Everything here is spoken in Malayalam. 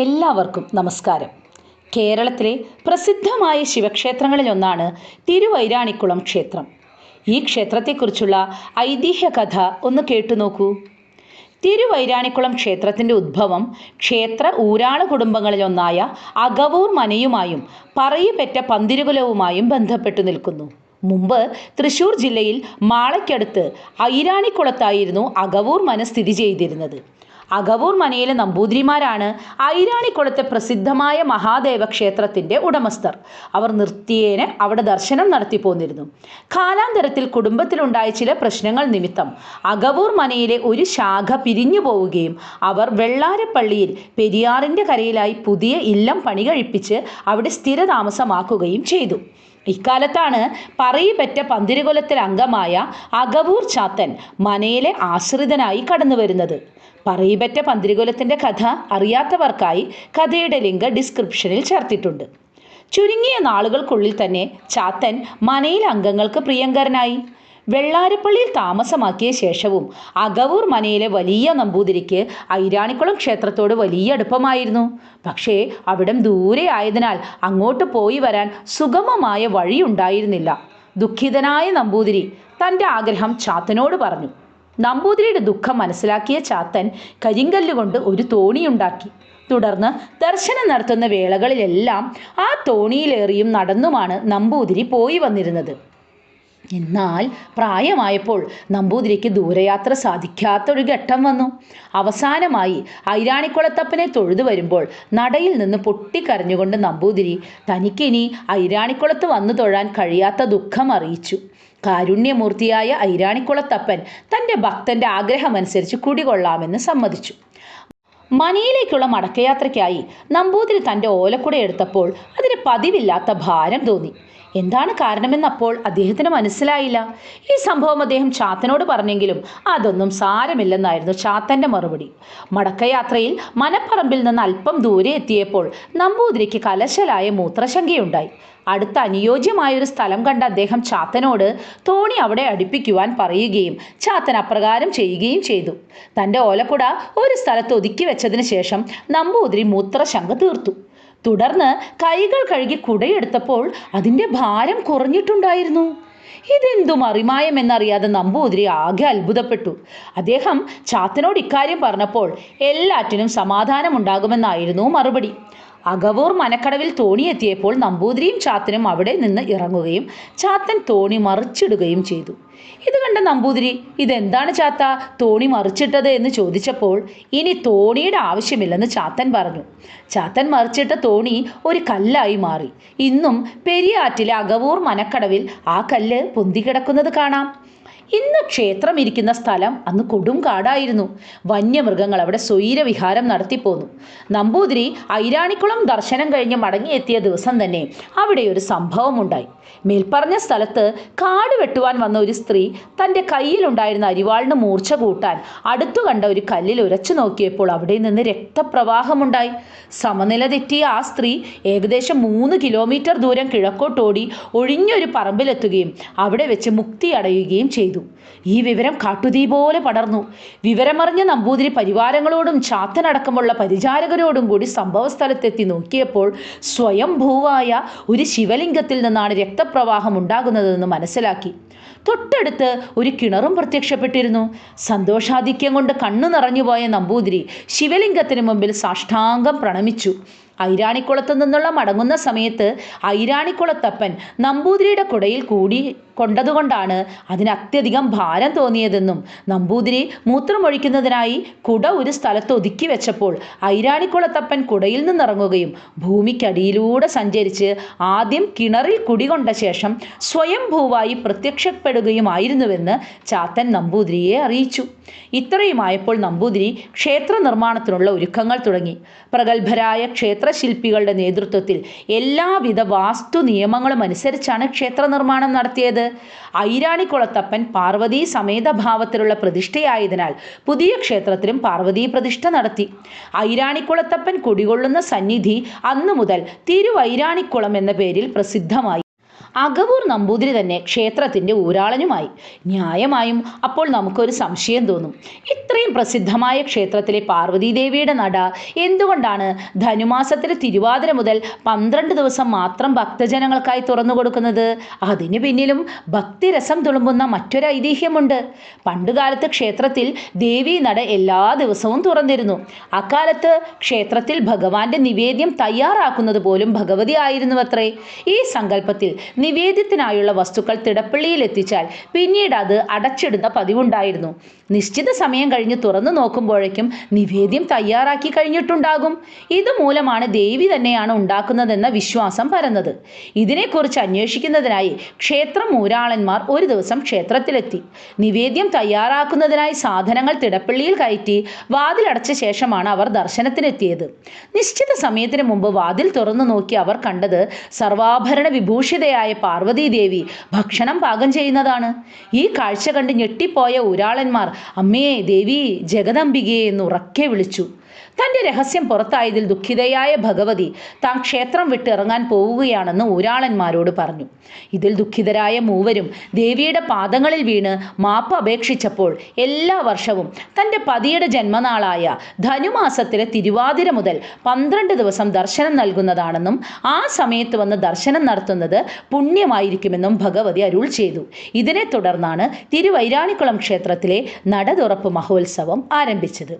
എല്ലാവർക്കും നമസ്കാരം. കേരളത്തിലെ പ്രസിദ്ധമായ ശിവക്ഷേത്രങ്ങളിലൊന്നാണ് തിരുവൈരാണിക്കുളം ക്ഷേത്രം. ഈ ക്ഷേത്രത്തെക്കുറിച്ചുള്ള ഐതിഹ്യ കഥ ഒന്ന് കേട്ടുനോക്കൂ തിരുവൈരാണിക്കുളം ക്ഷേത്രത്തിന്റെ ഉദ്ഭവം ക്ഷേത്ര ഊരാള കുടുംബങ്ങളിലൊന്നായ അകവൂർ മനയുമായും പറയപ്പെട്ട പന്തിരുകുലവുമായും ബന്ധപ്പെട്ടു നിൽക്കുന്നു. മുമ്പ് തൃശൂർ ജില്ലയിൽ മാളയ്ക്കടുത്ത് ഐരാണിക്കുളത്തായിരുന്നു അകവൂർ മന സ്ഥിതി ചെയ്തിരുന്നത്. അകവൂർ മനയിലെ നമ്പൂതിരിമാരാണ് ഐരാണിക്കുളത്തെ പ്രസിദ്ധമായ മഹാദേവ ക്ഷേത്രത്തിന്റെ ഉടമസ്ഥർ. അവർ നിർത്തിയേന് അവിടെ ദർശനം നടത്തി പോന്നിരുന്നു. കാലാന്തരത്തിൽ കുടുംബത്തിലുണ്ടായ ചില പ്രശ്നങ്ങൾ നിമിത്തം അകവൂർ മനയിലെ ഒരു ശാഖ പിരിഞ്ഞു പോവുകയും അവർ വെള്ളാരപ്പള്ളിയിൽ പെരിയാറിന്റെ കരയിലായി പുതിയ ഇല്ലം പണി കഴിപ്പിച്ച് അവിടെ സ്ഥിരതാമസമാക്കുകയും ചെയ്തു. ഇക്കാലത്താണ് പറയിപ്പറ്റ പന്തിരുകുലത്തിൽ അംഗമായ അകവൂർ ചാത്തൻ മനയിലെ ആശ്രിതനായി കടന്നു വരുന്നത് പറയിപ്പറ്റ പന്തിരികുലത്തിന്റെ കഥ അറിയാത്തവർക്കായി കഥയുടെ ലിങ്ക് ഡിസ്ക്രിപ്ഷനിൽ ചേർത്തിട്ടുണ്ട്. ചുരുങ്ങിയ നാളുകൾക്കുള്ളിൽ തന്നെ ചാത്തൻ മനയിൽ അംഗങ്ങൾക്ക് പ്രിയങ്കരനായി. വെള്ളാരപ്പള്ളിയിൽ താമസമാക്കിയ ശേഷവും അകവൂർ മനയിലെ വലിയ നമ്പൂതിരിക്ക് ഐരാണിക്കുളം ക്ഷേത്രത്തോട് വലിയ അടുപ്പമായിരുന്നു. പക്ഷേ അവിടം ദൂരെ ആയതിനാൽ അങ്ങോട്ട് പോയി വരാൻ സുഗമമായ വഴിയുണ്ടായിരുന്നില്ല. ദുഃഖിതനായ നമ്പൂതിരി തന്റെ ആഗ്രഹം ചാത്തനോട് പറഞ്ഞു. നമ്പൂതിരിയുടെ ദുഃഖം മനസ്സിലാക്കിയ ചാത്തൻ കരിങ്കല്ലുകൊണ്ട് ഒരു തോണിയുണ്ടാക്കി. തുടർന്ന് ദർശനം നടത്തുന്ന വേളകളിലെല്ലാം ആ തോണിയിലേറിയും നടന്നുമാണ് നമ്പൂതിരി പോയി വന്നിരുന്നത്. എന്നാൽ പ്രായമായപ്പോൾ നമ്പൂതിരിക്ക് ദൂരയാത്ര സാധിക്കാത്തൊരു ഘട്ടം വന്നു. അവസാനമായി ഐരാണിക്കുളത്തപ്പനെ തൊഴുതു വരുമ്പോൾ നടയിൽ നിന്ന് പൊട്ടിക്കരഞ്ഞുകൊണ്ട് നമ്പൂതിരി തനിക്കിനി ഐരാണിക്കുളത്ത് വന്നു തൊഴാൻ കഴിയാത്ത ദുഃഖം അറിയിച്ചു. കാരുണ്യമൂർത്തിയായ ഐരാണിക്കുളത്തപ്പൻ തന്റെ ഭക്തന്റെ ആഗ്രഹമനുസരിച്ച് കുടികൊള്ളാമെന്ന് സമ്മതിച്ചു. മനയിലേക്കുള്ള മടക്കയാത്രയ്ക്കായി നമ്പൂതിരി തന്റെ ഓലക്കുട എടുത്തപ്പോൾ അതിന് പതിവില്ലാത്ത ഭാരം തോന്നി. എന്താണ് കാരണമെന്നപ്പോൾ അദ്ദേഹത്തിന് മനസ്സിലായില്ല. ഈ സംഭവം അദ്ദേഹം ചാത്തനോട് പറഞ്ഞെങ്കിലും അതൊന്നും സാരമില്ലെന്നായിരുന്നു ചാത്തന്റെ മറുപടി. മടക്കയാത്രയിൽ മനപ്പറമ്പിൽ നിന്ന് അല്പം ദൂരെ എത്തിയപ്പോൾ നമ്പൂതിരിക്ക് കലശലായ മൂത്രശങ്കയുണ്ടായി. അടുത്ത അനുയോജ്യമായൊരു സ്ഥലം കണ്ട അദ്ദേഹം ചാത്തനോട് തോണി അവിടെ അടുപ്പിക്കുവാൻ പറയുകയും ചാത്തൻ അപ്രകാരം ചെയ്യുകയും ചെയ്തു. തന്റെ ഓലക്കുട ഒരു സ്ഥലത്ത് ഒതുക്കി വെച്ചതിന് ശേഷം നമ്പൂതിരി മൂത്രശങ്ക തീർത്തു. തുടർന്ന് കൈകൾ കഴുകി കുടയെടുത്തപ്പോൾ അതിന്റെ ഭാരം കുറഞ്ഞിട്ടുണ്ടായിരുന്നു. ഇതെന്തു മറിമായം എന്നറിയാതെ നമ്പൂതിരി ആകെ അത്ഭുതപ്പെട്ടു. അദ്ദേഹം ചാത്തനോട് ഇക്കാര്യം പറഞ്ഞപ്പോൾ എല്ലാറ്റിനും സമാധാനമുണ്ടാകുമെന്നായിരുന്നു മറുപടി. അകവൂർ മനക്കടവിൽ തോണിയെത്തിയപ്പോൾ നമ്പൂതിരിയും ചാത്തനും അവിടെ നിന്ന് ഇറങ്ങുകയും ചാത്തൻ തോണി മറിച്ചിടുകയും ചെയ്തു. ഇത് കണ്ട നമ്പൂതിരി ഇതെന്താണ് ചാത്ത? തോണി മറിച്ചിട്ടത്? എന്ന് ചോദിച്ചപ്പോൾ ഇനി തോണിയുടെ ആവശ്യമില്ലെന്ന് ചാത്തൻ പറഞ്ഞു. ചാത്തൻ മറിച്ചിട്ട തോണി ഒരു കല്ലായി മാറി. ഇന്നും പെരിയാറ്റിലെ അകവൂർ മനക്കടവിൽ ആ കല്ല് പൊന്തിക്കിടക്കുന്നത് കാണാം. ഇന്ന് ക്ഷേത്രം ഇരിക്കുന്ന സ്ഥലം അന്ന് കൊടും കാടായിരുന്നു. വന്യമൃഗങ്ങൾ അവിടെ സ്വൈരവിഹാരം നടത്തിപ്പോന്നു നമ്പൂതിരി ഐരാണിക്കുളം ദർശനം കഴിഞ്ഞ് മടങ്ങിയെത്തിയ ദിവസം തന്നെ അവിടെ ഒരു സംഭവമുണ്ടായി. മേൽപ്പറഞ്ഞ സ്ഥലത്ത് കാട് വെട്ടുവാൻ വന്ന ഒരു സ്ത്രീ തന്റെ കയ്യിലുണ്ടായിരുന്ന അരിവാളിന് മൂർച്ച കൂട്ടാൻ അടുത്തു കണ്ട ഒരു കല്ലിൽ ഉരച്ചു നോക്കിയപ്പോൾ അവിടെ നിന്ന് രക്തപ്രവാഹമുണ്ടായി. സമനില തെറ്റിയ ആ സ്ത്രീ ഏകദേശം മൂന്ന് കിലോമീറ്റർ ദൂരം കിഴക്കോട്ടോടി ഒഴിഞ്ഞൊരു പറമ്പിലെത്തുകയും അവിടെ വെച്ച് മുക്തി അടയുകയും ചെയ്തു. ഈ വിവരം കാട്ടുതീ പോലെ പടർന്നു. വിവരമറിഞ്ഞ നമ്പൂതിരി പരിവാരങ്ങളോടും ചാത്തനടക്കമുള്ള പരിചാരകരോടും കൂടി സംഭവസ്ഥലത്തെത്തി നോക്കിയപ്പോൾ സ്വയംഭൂവായ ഒരു ശിവലിംഗത്തിൽ നിന്നാണ് രക്തപ്രവാഹം ഉണ്ടാകുന്നതെന്ന് മനസ്സിലാക്കി. തൊട്ടടുത്ത് ഒരു കിണറും പ്രത്യക്ഷപ്പെട്ടിരുന്നു. സന്തോഷാധിക്യം കൊണ്ട് കണ്ണു നിറഞ്ഞുപോയ നമ്പൂതിരി ശിവലിംഗത്തിന് മുമ്പിൽ സാഷ്ടാംഗം പ്രണമിച്ചു. ഐരാണിക്കുളത്ത് നിന്നുള്ള മടങ്ങുന്ന സമയത്ത് ഐരാണിക്കുളത്തപ്പൻ നമ്പൂതിരിയുടെ കുടയിൽ കൂടി കൊണ്ടതുകൊണ്ടാണ് അതിന് അത്യധികം ഭാരം തോന്നിയതെന്നും നമ്പൂതിരി മൂത്രമൊഴിക്കുന്നതിനായി കുട ഒരു സ്ഥലത്ത് ഒതുക്കി വെച്ചപ്പോൾ ഐരാണിക്കുളത്തപ്പൻ കുടയിൽ നിന്നിറങ്ങുകയും ഭൂമിക്കടിയിലൂടെ സഞ്ചരിച്ച് ആദ്യം കിണറിൽ കുടികൊണ്ട ശേഷം സ്വയംഭൂവായി പ്രത്യക്ഷപ്പെടുകയുമായിരുന്നുവെന്ന് ചാത്തൻ നമ്പൂതിരിയെ അറിയിച്ചു. ഇത്രയുമായപ്പോൾ നമ്പൂതിരി ക്ഷേത്ര നിർമ്മാണത്തിനുള്ള ഒരുക്കങ്ങൾ തുടങ്ങി. പ്രഗത്ഭരായ ക്ഷേത്രശില്പികളുടെ നേതൃത്വത്തിൽ എല്ലാവിധ വാസ്തു നിയമങ്ങളും അനുസരിച്ചാണ് ക്ഷേത്ര നിർമ്മാണം നടത്തിയത്. ഐരാണിക്കുളത്തപ്പൻ പാർവതി സമേത ഭാവത്തിലുള്ള പ്രതിഷ്ഠയായതിനാൽ പുതിയ ക്ഷേത്രത്തിലും പാർവതി പ്രതിഷ്ഠ നടത്തി. ഐരാണിക്കുളത്തപ്പൻ കുടികൊള്ളുന്ന സന്നിധി അന്നു മുതൽ തിരുവൈരാണിക്കുളം എന്ന പേരിൽ പ്രസിദ്ധമായി. അകവൂർ നമ്പൂതിരി തന്നെ ക്ഷേത്രത്തിന്റെ ഊരാളനുമായി. ന്യായമായും അപ്പോൾ നമുക്കൊരു സംശയം തോന്നും. ഇത്രയും പ്രസിദ്ധമായ ക്ഷേത്രത്തിലെ പാർവതീദേവിയുടെ നട എന്തുകൊണ്ടാണ് ധനുമാസത്തിലെ തിരുവാതിര മുതൽ പന്ത്രണ്ട് ദിവസം മാത്രം ഭക്തജനങ്ങൾക്കായി തുറന്നു കൊടുക്കുന്നത്? അതിന് പിന്നിലും ഭക്തിരസം തുളുമ്പുന്ന മറ്റൊരു ഐതിഹ്യമുണ്ട്. പണ്ടുകാലത്ത് ക്ഷേത്രത്തിൽ ദേവി നട എല്ലാ ദിവസവും തുറന്നിരുന്നു. അക്കാലത്ത് ക്ഷേത്രത്തിൽ ഭഗവാന്റെ നിവേദ്യം തയ്യാറാക്കുന്നത് പോലും ഭഗവതി ആയിരുന്നുവത്രേ. ഈ സങ്കല്പത്തിൽ നിവേദ്യത്തിനായുള്ള വസ്തുക്കൾ തിടപ്പള്ളിയിൽ എത്തിച്ചാൽ പിന്നീട് അത് അടച്ചിടുന്ന പതിവുണ്ടായിരുന്നു. നിശ്ചിത സമയം കഴിഞ്ഞ് തുറന്നു നോക്കുമ്പോഴേക്കും നിവേദ്യം തയ്യാറാക്കി കഴിഞ്ഞിട്ടുണ്ടാകും. ഇതുമൂലമാണ് ദേവി തന്നെയാണ് ഉണ്ടാക്കുന്നതെന്ന വിശ്വാസം പരന്നത്. ഇതിനെക്കുറിച്ച് അന്വേഷിക്കുന്നതിനായി ക്ഷേത്രം മൂരാളന്മാർ ഒരു ദിവസം ക്ഷേത്രത്തിലെത്തി. നിവേദ്യം തയ്യാറാക്കുന്നതിനായി സാധനങ്ങൾ തിടപ്പള്ളിയിൽ കയറ്റി വാതിലടച്ച ശേഷമാണ് അവർ ദർശനത്തിനെത്തിയത്. നിശ്ചിത സമയത്തിന് മുമ്പ് വാതിൽ തുറന്നു നോക്കി അവർ കണ്ടത് സർവാഭരണ വിഭൂഷിതയായ പാർവതീദേവി ഭക്ഷണം പാകം ചെയ്യുന്നതാണ്. ഈ കാഴ്ച കണ്ട് ഞെട്ടിപ്പോയ ഊരാളന്മാർ അമ്മേ ദേവി ജഗദംബികയെ എന്ന് ഉറക്കെ വിളിച്ചു. തന്റെ രഹസ്യം പുറത്തായതിൽ ദുഃഖിതയായ ഭഗവതി താൻ ക്ഷേത്രം വിട്ടിറങ്ങാൻ പോവുകയാണെന്ന് ഊരാളന്മാരോട് പറഞ്ഞു. ഇതിൽ ദുഃഖിതരായ മൂവരും ദേവിയുടെ പാദങ്ങളിൽ വീണ് മാപ്പ് അപേക്ഷിച്ചപ്പോൾ എല്ലാ വർഷവും തന്റെ പതിയുടെ ജന്മനാളായ ധനുമാസത്തിലെ തിരുവാതിര മുതൽ പന്ത്രണ്ട് ദിവസം ദർശനം നൽകുന്നതാണെന്നും ആ സമയത്ത് വന്ന് ദർശനം നടത്തുന്നത് പുണ്യമായിരിക്കുമെന്നും ഭഗവതി അരുൾ ചെയ്തു. ഇതിനെ തുടർന്നാണ് തിരുവൈരാണിക്കുളം ക്ഷേത്രത്തിലെ നടതുറപ്പ് മഹോത്സവം ആരംഭിച്ചത്.